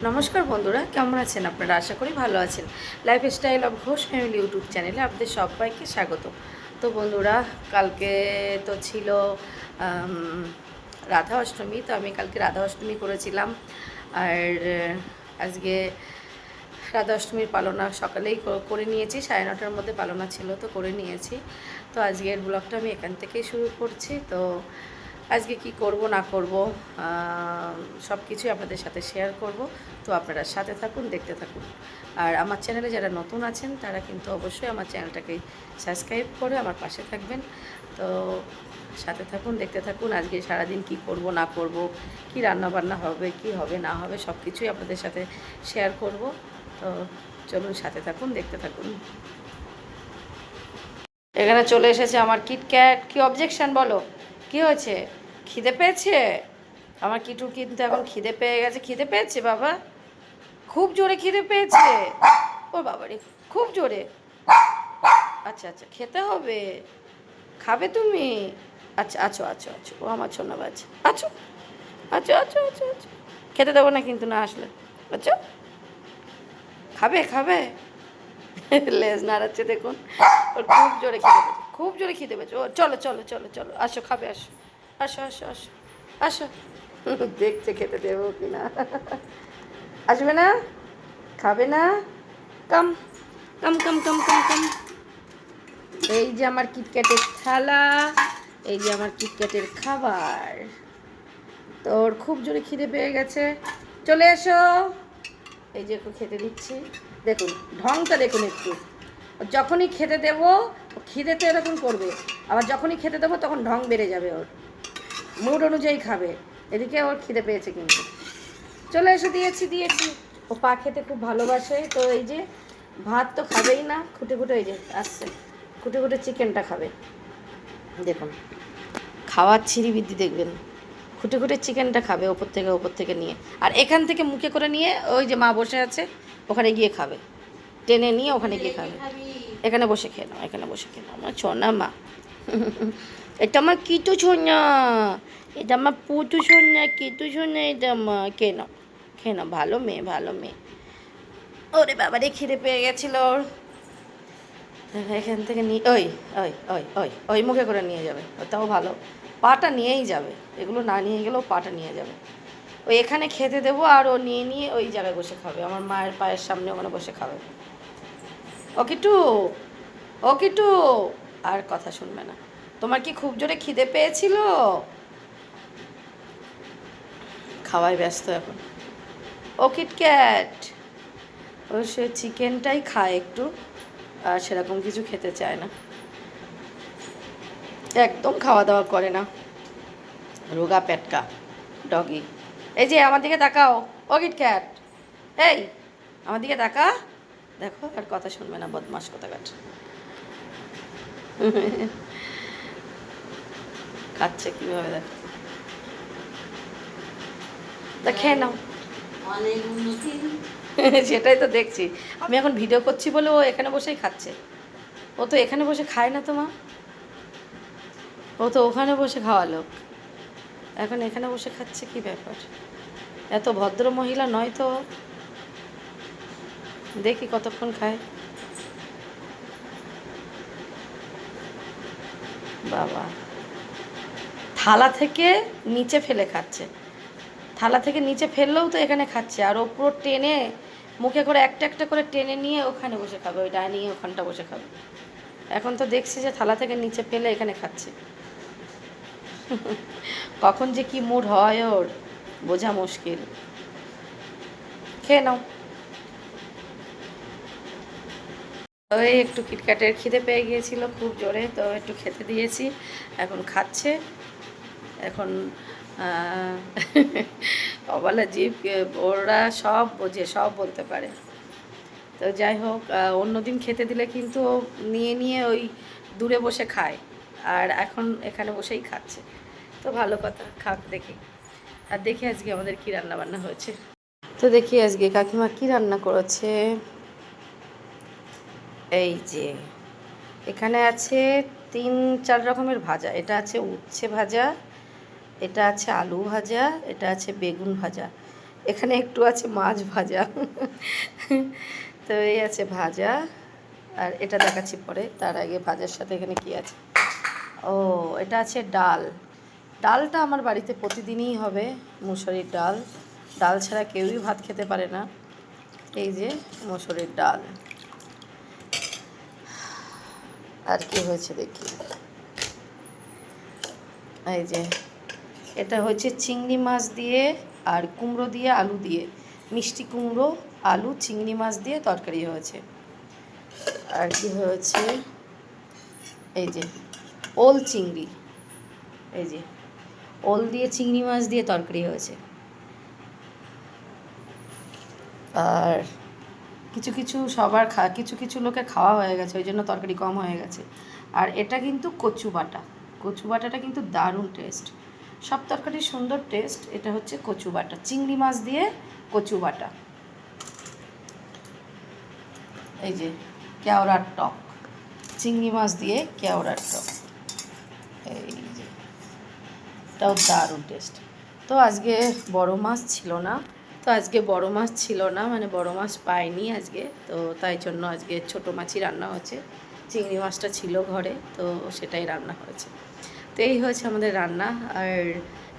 নমস্কার বন্ধুরা, কেমন আছেন আপনারা? আশা করি ভালো আছেন। Life style of Ghosh family YouTube চ্যানেলে আপনাদের সবাইকে স্বাগত। তো বন্ধুরা, কালকে তো ছিল রাধা অষ্টমী, তো আমি কালকে রাধা অষ্টমী করেছিলাম। আর আজকে রাধা অষ্টমীর পালনা সকালেই করে নিয়েছি, সাড়ে নটার মধ্যে পালনা ছিল, তো করে নিয়েছি। তো আজকের ব্লগটা আমি এখান থেকেই শুরু করছি। তো আজকে কি করব, না করব সব কিছুই আপনাদের সাথে শেয়ার করব। তো আপনারা সাথে থাকুন, দেখতে থাকুন। আর আমার চ্যানেলে যারা নতুন আছেন, তারা কিন্তু অবশ্যই আমার চ্যানেলটাকে সাবস্ক্রাইব করে আমার পাশে থাকবেন। তো সাথে থাকুন, দেখতে থাকুন, আজকে সারাদিন কি করব, না করব, কি রান্না বান্না হবে, কি হবে, না হবে সব কিছুই আপনাদের সাথে শেয়ার করব। তো চলুন, সাথে থাকুন, দেখতে থাকুন। এখানে চলে এসেছে আমার কিটক্যাট কি অবজেকশন বলো? কি হয়েছে? খিদে পেয়েছে? আমার কিটু কিন্তু এখন খিদে পেয়ে গেছে। খিদে পেয়েছে, বাবা? খুব জোরে খিদে পেয়েছে। ও বাবারে খুব জোরে। আচ্ছা আচ্ছা খেতে হবে। খাবে তুমি? আচ্ছা আছো আছো আছো। ও আমার ছোনাবাজ আছো? আচ্ছা আচ্ছা আচ্ছা আচ্ছা খেতে দেবো না কিন্তু না আসলে। আচ্ছা খাবে খাবে? লেজ নাড়াচ্ছে দেখুন। ওর খুব জোরে পেয়েছে। খুব জোরে খিদে পেয়েছে। ও, চলো চলো চলো চলো, আসো, খাবে, আসো। আসো আসো আসো আসো। দেখছে খেতে দেবো কি না। আসবে না? খাবে না? কাম কাম কাম কাম কাম কাম। এই যে আমার কিটক্যাটের থালা, এই যে আমার কিটক্যাটের খাবার। তোর খুব জোরে খিদে পেয়ে গেছে। চলে এসো। এই যে একটু খেতে দিচ্ছি। দেখুন, ঢংটা দেখুন একটু। যখনই খেতে দেবো খিদেতে এরকম করবে। আবার যখনই খেতে দেবো, তখন ঢং বেড়ে যাবে ওর। মুড অনুযায়ী খাবে। এদিকে ওর খিদে পেয়েছে কিন্তু। চলে এসে, দিয়েছি দিয়েছি। ও পা খেতে খুব ভালোবাসে। তো এই যে, ভাত তো খাবেই না, খুঁটে খুঁটে এই যে আসছে। খুঁটে খুঁটে চিকেনটা খাবে। দেখুন, খাওয়ার ছিঁড়ি বৃদ্ধি দেখবেন। খুঁটে খুঁটে চিকেনটা খাবে ওপর থেকে ওপর থেকে নিয়ে। আর এখান থেকে মুখে করে নিয়ে ওই যে মা বসে আছে, ওখানে গিয়ে খাবে। টেনে নিয়ে ওখানে গিয়ে খাবে। এখানে বসে খেয়ে নাও, এখানে বসে খেয়ে নাও। আমার ছোনা মা। এটা আমার কিটু ছোনা। এটা আমার পুটু সোনা কিটু সোনা এটা মা। খেয়ে নাও খেয়ে নাও। ভালো মেয়ে ভালো মেয়ে। ওরে বাবা রে, খিদে পেয়ে গেছিল ওর। এখান থেকে নিয়ে ওই ওই ওই ওই ওই মুখে করে নিয়ে যাবে। ওটাও ভালো। পাটা নিয়েই যাবে। এগুলো না নিয়ে গেলেও পাটা নিয়ে যাবে। ওই এখানে খেতে দেবো আর ও নিয়ে নিয়ে ওই জায়গায় বসে খাবে। আমার মায়ের পায়ের সামনে ওখানে বসে খাবে। ও কিটু ও কিটু আর কথা শুনবে না। তোমার কি খুব জোরে খিদে পেয়েছিল? খাওয়ায় ব্যস্ত এখন। ও কিটক্যাট ও সে চিকেনটাই খায় একটু, আর সেরকম কিছু খেতে চায় না। একদম খাওয়া দাওয়া করে না। রোগা পেটকা, ডগি। এই যে, আমার দিকে তাকাও ও কিটক্যাট এই, আমার দিকে তাকা। দেখো, আর কথা শুনবে না বদমাস কথা কাট খাচ্ছে কীভাবে, দেখো। তা খেয়ে নাও। সেটাই তো দেখছি। আমি এখন ভিডিও করছি বলে ও এখানে বসেই খাচ্ছে। ও তো এখানে বসে খায় না তো, মা। ও তো ওখানে বসে খাওয়া লোক। এখন এখানে বসে খাচ্ছে কি ব্যাপার? এত ভদ্র মহিলা নয় তো। দেখি কতক্ষণ খায়। বাবা। থালা থেকে নিচে ফেলে খাচ্ছে। থালা থেকে নিচে ফেললেও তো এখানে খাচ্ছে। আর ও পুরো টেনে মুখে করে একটা একটা করে টেনে নিয়ে ওখানে বসে খাবে। ওই ডাইনিংয়ে ওখানটা বসে খাবে। এখন তো দেখছি যে থালা থেকে নিচে ফেলে এখানে খাচ্ছে। কখন যে কি মুড হয় ওর, বোঝা মুশকিল। খেয়ে নাও। ওই একটু কিটক্যাটের খিদে পেয়ে গিয়েছিল খুব জোরে, তো একটু খেতে দিয়েছি। এখন খাচ্ছে। এখন অবলা জীব, ওরা সব বোঝে, সব বলতে পারে। তো যাই হোক অন্যদিন খেতে দিলে কিন্তু নিয়ে নিয়ে ওই দূরে বসে খায়। আর এখন এখানে বসেই খাচ্ছে। তো ভালো কথা, খাক দেখি। আর দেখি আজকে আমাদের কী রান্না বান্না হয়েছে। তো দেখি আজকে কাকিমা কী রান্না করেছে। এই যে, এখানে আছে তিন, চার রকমের ভাজা। এটা আছে উচ্ছে ভাজা, এটা আছে আলু ভাজা, এটা আছে বেগুন ভাজা। এখানে একটু আছে মাছ ভাজা। তো এই আছে ভাজা। আর এটা দেখাচ্ছি পরে, তার আগে ভাজার সাথে এখানে কি আছে? ও, এটা আছে ডাল। ডালটা আমার বাড়িতে প্রতিদিনই হবে, মুসুরির ডাল। ডাল ছাড়া কেউই ভাত খেতে পারে না। এই যে, মুসুরির ডাল। আর কি হয়েছে দেখি। এই যে, এটা হচ্ছে চিংড়ি মাছ দিয়ে আর কুমড়ো দিয়ে আলু দিয়ে। মিষ্টি কুমড়ো, আলু, চিংড়ি মাছ দিয়ে তরকারি হয়েছে। আর কি হয়েছে? এই যে, ওল চিংড়ি। এই যে, ওল দিয়ে চিংড়ি মাছ দিয়ে তরকারি হয়েছে। আর কিছু কিছু সবার খা, কিছু কিছু লোকের খাওয়া হয়ে গেছে, ওই জন্য তরকারি কম হয়ে গেছে। আর এটা কিন্তু কচু বাটা। কচু বাটাটা কিন্তু দারুণ টেস্ট সব তরকারির সুন্দর টেস্ট এটা হচ্ছে কচু বাটা। চিংড়ি মাছ দিয়ে কচু বাটা। এই যে, কেওড়ার টক। চিংড়ি মাছ দিয়ে কেওড়ার টক। এই যে, এটাও দারুণ টেস্ট তো আজকে বড় মাছ ছিল না। তো আজকে বড় মাছ ছিল না মানে বড় মাছ পাইনি আজকে, তো তাই জন্য আজকে ছোট মাছই রান্না হয়েছে চিংড়ি মাছটা ছিল ঘরে, তো সেটাই রান্না হয়েছে। তো এই হয়েছে আমাদের রান্না, আর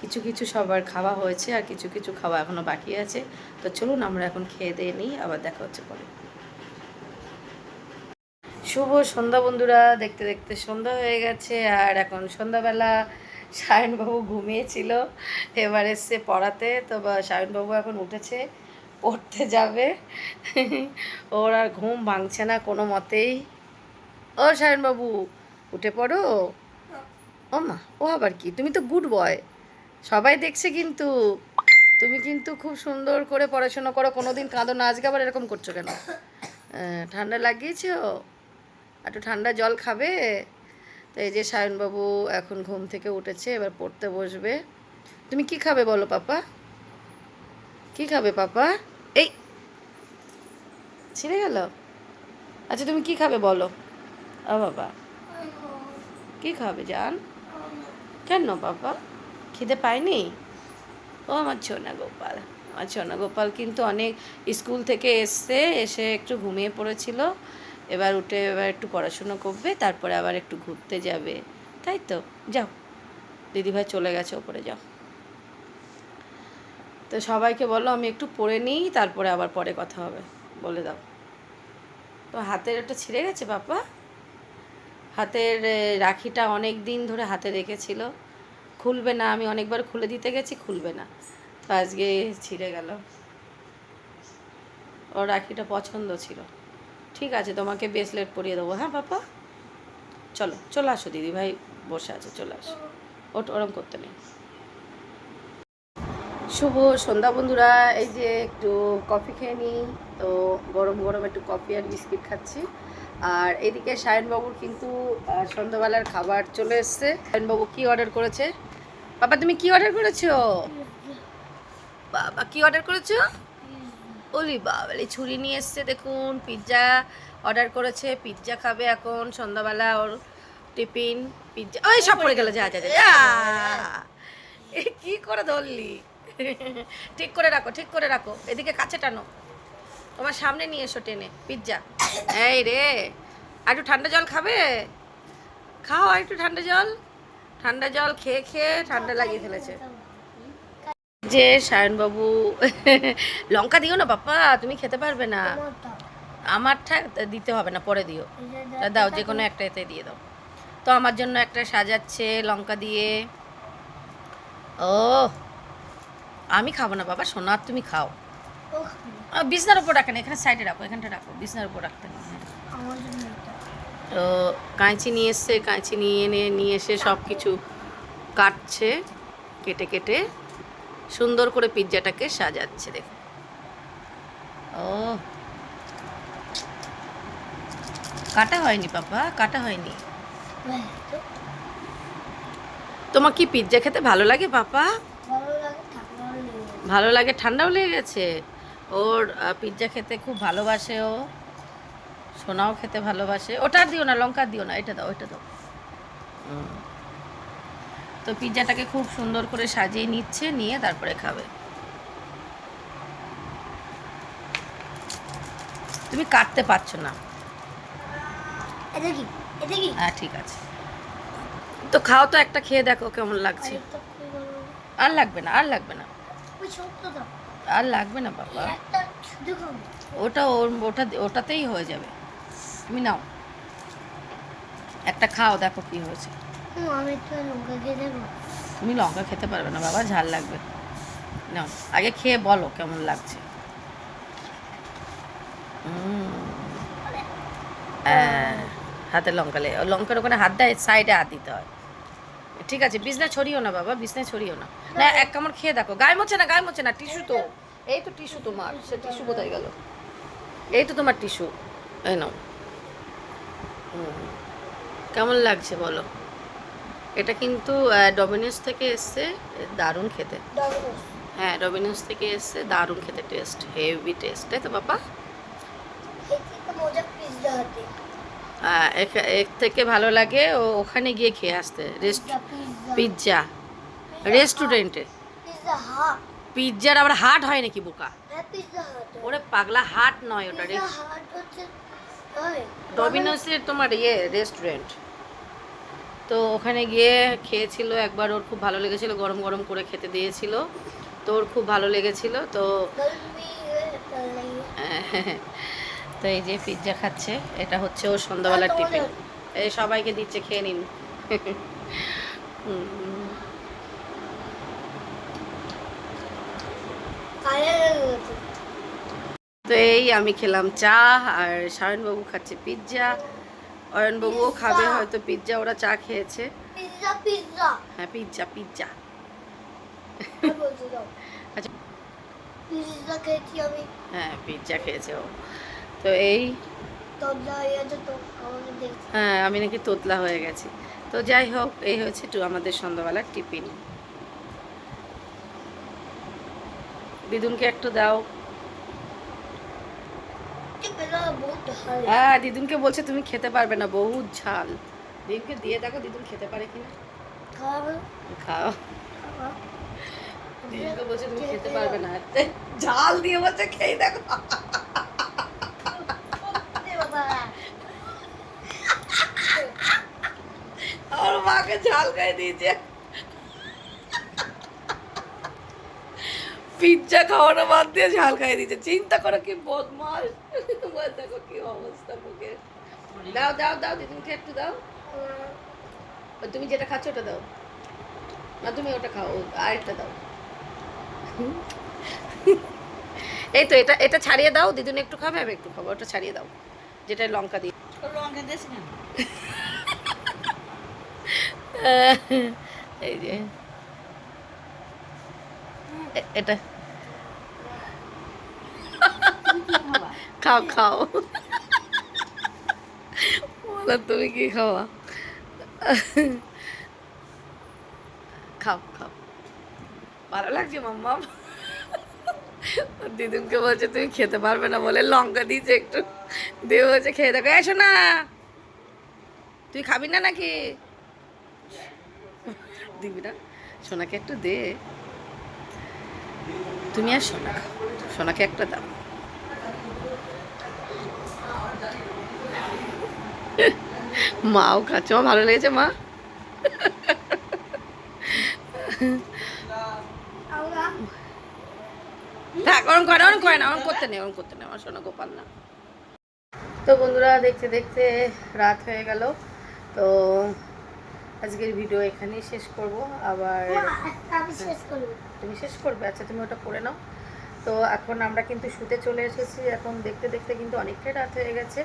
কিছু কিছু সবার খাওয়া হয়েছে, আর কিছু কিছু খাওয়া এখনও বাকি আছে। তো চলুন আমরা এখন খেয়ে দিয়ে নিই, আবার দেখা হচ্ছে পরে। শুভ সন্ধ্যা বন্ধুরা, দেখতে দেখতে সন্ধ্যা হয়ে গেছে, আর এখন সন্ধ্যাবেলা সায়নবাবু ঘুমিয়েছিল, এবার এসছে পড়াতে, তো সায়নবাবু এখন উঠেছে, পড়তে যাবে। ওর আর ঘুম ভাঙছে না কোনো মতেই। ও সায়নবাবু, উঠে পড়ো। ও মা, ও আবার কি? তুমি তো গুড বয়। সবাই দেখছে কিন্তু। তুমি কিন্তু খুব সুন্দর করে পড়াশোনা করো কোনো দিন কাঁদো না, আজকে আবার এরকম করছ কেন? ঠান্ডা লাগিয়েছো? একটু ঠান্ডা জল খাবে? তো এই যে সায়নবাবু এখন ঘুম থেকে উঠেছে, এবার পড়তে বসবে। তুমি কি খাবে বলো পাপা? কি খাবে পাপা? এই, ছিঁড়ে গেল? আচ্ছা তুমি কি খাবে বলো? ও বাবা। কি খাবে জান? কেন বাবা খিদে পায়নি? ও আমার ছোনা গোপাল। আমার ছোনা গোপাল কিন্তু অনেক স্কুল থেকে এসছে, এসে একটু ঘুমিয়ে পড়েছিল। এবার উঠে এবার একটু পড়াশুনো করবে, তারপরে আবার একটু ঘুরতে যাবে। তাই তো? যাও। দিদিভাই চলে গেছে ওপরে, যাও। তো সবাইকে বলো, আমি একটু পড়ে নিই, তারপরে আবার পরে কথা হবে। বলে দাও। তো হাতের একটা ছিঁড়ে গেছে বাপা হাতের রাখিটা অনেক দিন ধরে হাতে রেখেছিল। খুলবে না, আমি অনেকবার খুলে দিতে গেছি, খুলবে না। তো আজকে ছিঁড়ে গেল। ওর রাখিটা পছন্দ ছিল। ঠিক আছে তোমাকে ব্রেসলেট পরিয়ে দেবো। হ্যাঁ পাপা? চলো চলে আসো দিদি ভাই বসে আছে চলে আসো। ওট ওরম করতে নেই। শুভ সন্ধ্যা বন্ধুরা এই যে একটু কফি খেয়ে নিই তো গরম গরম একটু কফি আর বিস্কিট খাচ্ছি। আর এদিকে সায়নবাবুর কিন্তু সন্ধ্যাবেলার খাবার চলে এসছে। সায়নবাবু কি অর্ডার করেছে? বাবা তুমি কি অর্ডার করেছ? বাবা কি অর্ডার করেছ? ওলি বাবালি ছুরি নিয়ে এসছে দেখুন পিৎজা অর্ডার করেছে পিৎজা খাবে এখন সন্ধ্যাবেলা ওর টিফিন পিৎজা ওই সব পড়ে গেল যা যা যা, কি করে ধরলি? ঠিক করে রাখো ঠিক করে রাখো এদিকে কাছে টানো। তোমার সামনে নিয়ে এসো টেনে পিৎজা এই রে আর একটু ঠান্ডা জল খাবে? খাও আর একটু ঠান্ডা জল। ঠান্ডা জল খেয়ে খেয়ে ঠান্ডা লাগিয়ে ফেলেছে। যে সায়নবাবু লঙ্কা দিও না বাপ্পা তুমি খেতে পারবে না। আমারটা দিতে হবে না পরে দিও। দাও যে কোনো একটা এতে দিয়ে দাও। তো আমার জন্য একটা সাজাচ্ছে লঙ্কা দিয়ে। ও আমি খাব না বাবা সোনার তুমি খাও। বিছনার উপর রাখেন এখানে সাইডে রাখো এখানটা রাখো বিছনার উপর রাখতে। তো কাঁচি নিয়ে এসছে কাঁচি নিয়ে এনে নিয়ে এসে সব কিছু কাটছে কেটে কেটে। সুন্দর করে পিৎজাটাকে সাজাচ্ছে দেখো। ও। কাটা হয়নি পাপা কাটা হয়নি। তোমার কি পিৎজা খেতে ভালো লাগে পাপা? ভালো লাগে ঠান্ডাও লেগে গেছে। ওর পিৎজা খেতে খুব ভালোবাসে ও। সোনাও খেতে ভালোবাসে। ওটা দিও না লঙ্কা দিও না এটা দাও ওইটা দাও। হুম। তো পিৎজাটাকে খুব সুন্দর করে সাজিয়ে নিচ্ছে নিয়ে তারপরে খাবে। তুমি কাটতে পারছ না। হ্যাঁ ঠিক আছে। তো খাও তো একটা খেয়ে দেখো কেমন লাগছে। আর লাগবে না আর লাগবে না। আর লাগবে না বাবা। ওটা ওটা ওটাতেই হয়ে যাবে। তুমি নাও। একটা খাও দেখো কি হয়েছে। আমি লঙ্কা তুমি লঙ্কা খেতে পারবে না বাবা ঝাল লাগবে। নাও আগে খেয়ে বলো কেমন লাগছে। হাতে লঙ্কা লে লঙ্কার ওখানে হাত দেয় সাইডে হাত দিতে হয়। ঠিক আছে বিছনা ছড়িও না বাবা বিছনা ছড়িও না। না এক কামড় খেয়ে দেখো গায়ে মোছে না গায়ে মোছে না টিস্যু তো। এই তো টিস্যু তোমার সে টিস্যু কোথায় গেল? এই তো তোমার টিস্যু। এই নাও। কেমন লাগছে বলো? এটা কিন্তু ডমিনোস থেকে এসছে দারুণ খেতে। হ্যাঁ ডমিনোস থেকে এসছে দারুণ খেতে টেস্ট হেভি টেস্ট তাই তো বাবা? এর থেকে ভালো লাগে ও ওখানে গিয়ে খেয়ে আসতে। রেস্ট পিৎজা রেস্টুরেন্টে পিৎজা পিৎজার আবার হাট হয় নাকি বোকা? হ্যাঁ ওরে পাগলা হাট নয় ওটা ডমিনোসের তোমার ইয়ে রেস্টুরেন্ট তো ওখানে গিয়ে খেয়েছিল, একবার ওর খুব ভালো লেগেছিল, গরম গরম করে খেতে দিয়েছিল। তো ওর খুব ভালো লেগেছিল, তো তো এই যে পিৎজা খাচ্ছে, এটা হচ্ছে ওর সন্ধ্যাবেলার টিফিন এই সবাইকে দিচ্ছে, খেয়ে নিন। তো এই আমি খেলাম চা, আর সায়নবাবু খাচ্ছে পিৎজা অয়নবাবুও খাবে হয়তো পিৎজা ওরা চা খেয়েছে। পিৎজা পিৎজা হ্যাঁ পিৎজা পিৎজা আচ্ছা। হ্যাঁ পিৎজা খেয়েছে ও। তো এই হয়ে আমি নাকি তোতলা হয়ে গেছি। তো যাই হোক এই হচ্ছে একটু আমাদের সন্ধ্যাবেলার টিফিন। দিদুনকে একটু দাও। হ্যাঁ দিদুনকে বলছে তুমি খেতে পারবে না বহুত ঝাল। দিদুনকে দিয়ে দেখো দিদুন খেতে পারে কিনা। খাও দিদুনকে বলছে তুমি খেতে পারবে না। ঝাল দিয়ে বলছে খেয়ে দেখো। আমার মাকে ঝাল খাই পিৎজা খাওয়ানো বাদ দিয়ে ঝাল খাই দিচ্ছে চিন্তা করো কি বদমাস দেখো কি অবস্থা মুখে দাও দাও দাও দিদিনকে একটু দাও। তুমি যেটা খাচ্ছ ওটা দাও। না তুমি ওটা খাও আরেকটা দাও। এই তো এটা এটা ছাড়িয়ে দাও দিদুন একটু খাবে আমি একটু খাব ওটা ছাড়িয়ে দাও। যেটা লঙ্কা দিয়ে। লঙ্কা না এই যে। এটা। খাও খাও। বলো তুমি কি খাওয়া খাও খাও। ভালো লাগছে মাম্মা দিদুনকে বলছে তুমি খেতে পারবে না বলে লঙ্কা দিয়েছে একটু। দিয়ে বলছে খেয়ে দেখো। এসো না তুই খাবি না নাকি? দিবি না? সোনাকে একটু দে। তুমি আর সোনা সোনাকে একটা দাও। মাও খাচ্ছে। মা ভালো লেগেছে মা? থাক ওরম করে ওরম করে না ওরম করতে নেই ওরম করতে নেই আমার সোনা গোপাল না। তো বন্ধুরা দেখতে দেখতে রাত হয়ে গেল। তো আজকের ভিডিও এখানেই শেষ করব। আবার তুমি শেষ করবে? আচ্ছা তুমি ওটা করে নাও। তো এখন আমরা কিন্তু শুতে চলে এসেছি। এখন দেখতে দেখতে কিন্তু অনেকটাই রাত হয়ে গেছে।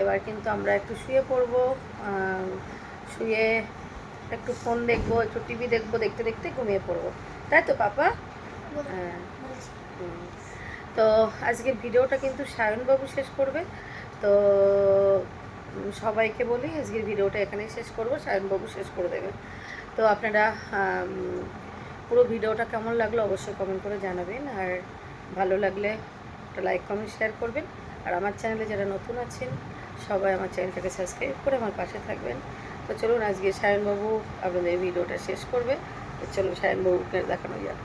এবার কিন্তু আমরা একটু শুয়ে পড়ব। শুয়ে একটু ফোন দেখব, একটু টিভি দেখব, দেখতে দেখতে ঘুমিয়ে পড়ব। তাই তো, পাপা? হ্যাঁ। তো আজকের ভিডিওটা কিন্তু সায়নবাবু শেষ করবে। তো সবাইকে বলি আজকের ভিডিওটা এখানেই শেষ করব, সায়নবাবু শেষ করে দেবে। তো আপনারা পুরো ভিডিওটা কেমন লাগল অবশ্যই কমেন্ট করে জানাবেন। আর ভালো লাগলে একটা লাইক কমেন্ট শেয়ার করবেন। আর আমার চ্যানেলে যারা নতুন আছেন, সবাই আমার চ্যানেলটাকে সাবস্ক্রাইব করে আমার পাশে থাকবেন। তো চলুন, আজকে সায়নবাবু আপনাদের ভিডিওটা শেষ করবে। তো চলুন, সায়নবাবুকে দেখানো যাক।